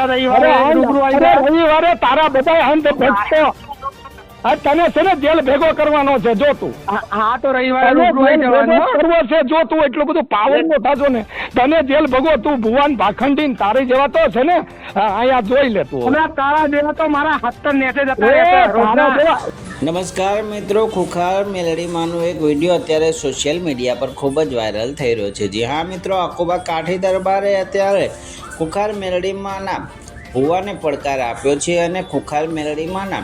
જા. રવિવારે તારા બધા અંત ભટકો આ તને છે ને જેલ ભેગો કરવાનો છે જો તું હા તો રવિવારે. કરવો છે જો તું એટલું બધું પાવર નો થાજો ને તને જેલ ભગો તું ભુવાન ભાખંડી ને તારી જેવા તો છે ને આ અહીંયા જોઈ લે તું તારા જેવા તો મારા હાથ જતા. જેવા નમસ્કાર મિત્રો ખુખાર મેલડીમાંનો એક વીડિયો અત્યારે સોશિયલ મીડિયા પર ખૂબ જ વાયરલ થઈ રહ્યો છે જી હા મિત્રો આખોબા કાઠી દરબારે અત્યારે ખુખાર મેલડીમાંના ભુવાને પડકાર આપ્યો છે અને ખુખાર મેલડીમાંના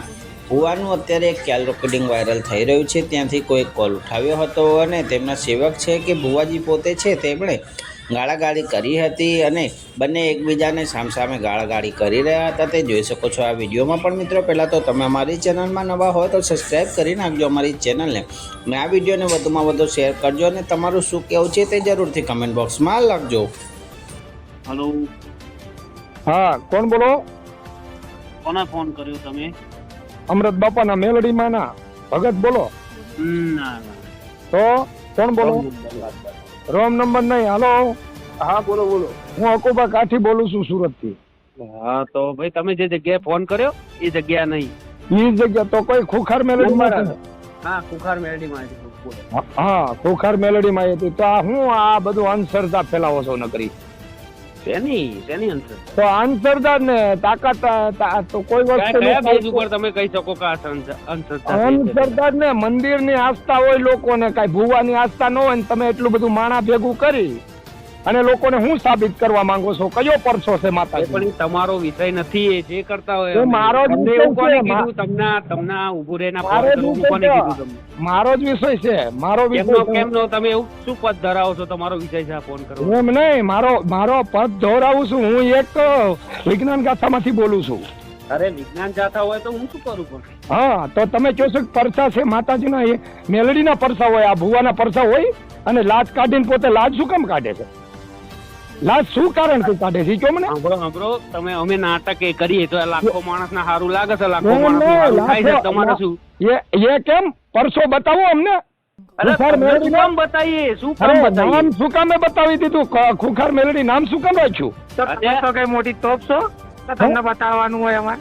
ભુવાનું અત્યારે એક કેલ રેકોર્ડિંગ વાયરલ થઈ રહ્યું છે. ત્યાંથી કોઈ કોલ ઉઠાવ્યો હતો અને તેમના સેવક છે કે ભુવાજી પોતે છે તેમણે ગાળાગાળી કરી હતી અને બંને એકબીજાને સામસામે ગાળાગાળી કરી રહ્યા હતા. તે જોઈ શકો છો આ વિડીયોમાં પણ મિત્રો પહેલાં તો તમે અમારી ચેનલમાં નવા હોય તો સબસ્ક્રાઈબ કરી નાખજો અમારી ચેનલને. અને આ વિડીયોને વધુમાં વધુ શેર કરજો અને તમારું શું કહેવું છે તે જરૂરથી કમેન્ટ બોક્સમાં લખજો. હલો હા કોણ બોલો? કોને ફોન કર્યો તમે? અમૃત બાપાના મેલડીમાં ના. ભગત બોલો. તો કોણ બોલો? રોમ નંબર નહીં હાલો. હા બોલો બોલો. હું અકુબા કાઠી બોલું છું સુરતથી હા તો ભાઈ તમે જે જગ્યાએ ફોન કર્યો એ જગ્યા નહીં. એ જગ્યા તો કોઈ ખુખાર મેલડી માં હા ખુખાર મેલડી માં હા ખુખાર મેલડીમાં હતી તો આ હું આ બધું અંધશ્રદ્ધા ફેલાવો છો નકરી. શેની શેની અંતર તો અંધશ્રદ્ધા ને તાકાત તો કોઈ વસ્તુ કયા બેઝ ઉપર તમે કહી શકો કે? અંધશ્રદ્ધા ને મંદિરની આસ્થા હોય લોકોને કઈ ભુવાની આસ્થા ન હોય ને તમે એટલું બધું માણા ભેગું કરી અને લોકોને હું સાબિત કરવા માંગો છો? કયો પરસો છે એ પણ તમારો વિષય નથી એ જે કરતા હોય મારો જ વિષય કોને કીધું? તમને તમને ઉભું રહેના કોને કીધું તમને? મારો જ વિષય છે. મારો વિષય. કેમનો? તમે એવું શું પદ ધરાવો છો તમારો વિષય છે આ ફોન કરો? એમ નહીં મારો મારો પદ દોહરાવું છું. હું એક વિજ્ઞાન ગાથામાંથી બોલું છું. અરે વિજ્ઞાન જાતા હોય તો હું શું કરું પણ? હા તો તમે કહો છો કે પરસા છે માતાજીના મેલડીના પરસા હોય આ ભુવાના પરસા હોય? અને લાજ કાઢીને પોતે લાજ શું કેમ કાઢે છે? લાજ શું કારણથી કાઢે છે? કહો મને. સાંભળો સાંભળો. તમે અમે નાટક એ કરીએ તો લાખો માણસ ને સારું લાગે છે લાખો માણસ થાય છે. તમારે શું? એ એ કેમ? પરસો બતાવો અમને. તમને તો તો મોટી તોપ છો? તો બતાવવાનું હોય અમારે.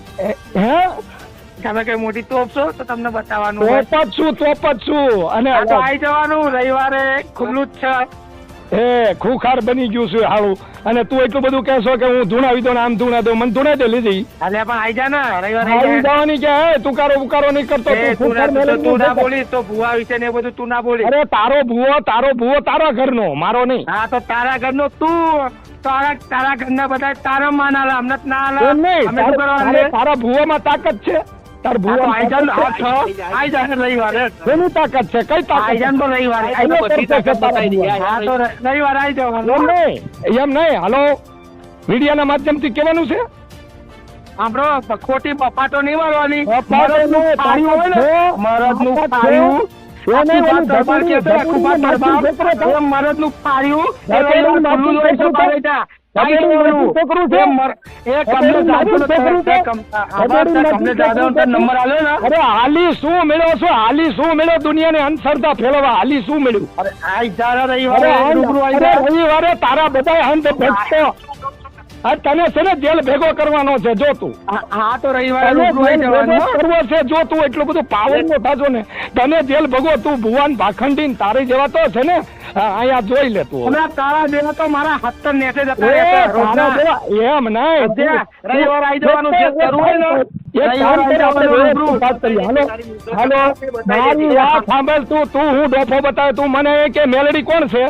તમે કઈ મોટી તોપ છો? તો તમને બતાવવાનું તોપ જ છું તોપ જ છું. અને આવી જવાનું. રવિવારે ખુલ્લું જ છે. એ ખુખાર બની ગયું છે હાળું. અને તું એટલું બધું કહેશો કે હું ધૂણાવી દઉં આમ ધૂણા દઉં. મને ધૂણા દે લીધી. અલે પણ આઈ જા ને રવિવાર આવી જવાની કે હે તુકારો ઉકારો નહીં કરતો તું તું ના ખુખાર તું તો- તું તો ભુવા વિશે ને બધું તું ના બોલી અરે તારો ભૂવો તારો ભૂવો તારા ઘરનો મારો નહીં. હા તો તારા ઘરનો તું. તારા તારા ઘરના બધા તારા માન આલા અમને ના આલા તારા ભૂવામાં તાકાત છે. તાર ભૂવા તો આઈ જા ને, છ. આઈ જા રવિવારે કોની તાકાત છે કઈ તાકાત જા ને તો રવિવારે આ તો બધી તાકાત બતાવી દઈએ. હા તો રવિવારે આવી જવાનું નહીં એમ નહીં હાલો મીડિયાના માધ્યમથી કહેવાનું છે આપણો ખોટી પપાટો નહીં મારવાની હોય ને તાકાત છે. મરદનું તાકાત ફાડ્યું છે. એને આખી ઓલું વાત દરબાર ધબુડી- કહેતો, આખું વાત ધબુડીનું દરબાર. માથું છોકરો એ મરદનું ફાડ્યું એ ધબુડીનું રવિવારે માથું ખુલ્લું હોય તો છોકરું બારે જા. કાંઈ ધબુડીનું નહીં માથું છોકરું છે. એ મર- એ કમલે જાદવનો તે- તે કમ- આ વાત તે કમલે જાદવનો તે નંબર આલ્યો ને અરે હાલી શું મેળવો છો? હાલી શું મેળ્યો દુનિયાને અંધશ્રદ્ધા ફેરવવા હાલી શું અરે રવિવારે તારા બધા ભટકો આ તને છે ને જેલ ભેગો કરવાનો છે જો તું. હા તો. કરવો છે જો તું એટલું બધું પાવર નો થાજો ને તને જેલ ભગો તું ભુવાન ભાખંડી તારી જેવા તો છે ને અહીંયા જોઈ લે તું. તારા જેવા તો મારા હાથ મેસેજ એમ ના રવિવાર આવી જવાનું છે, કરવું ને? તું તું હું ડોફો બતાવે તું મને કે મેલડી કોણ છે?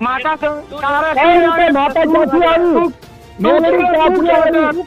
માતા તારા માતા ક્યાંથી આવી?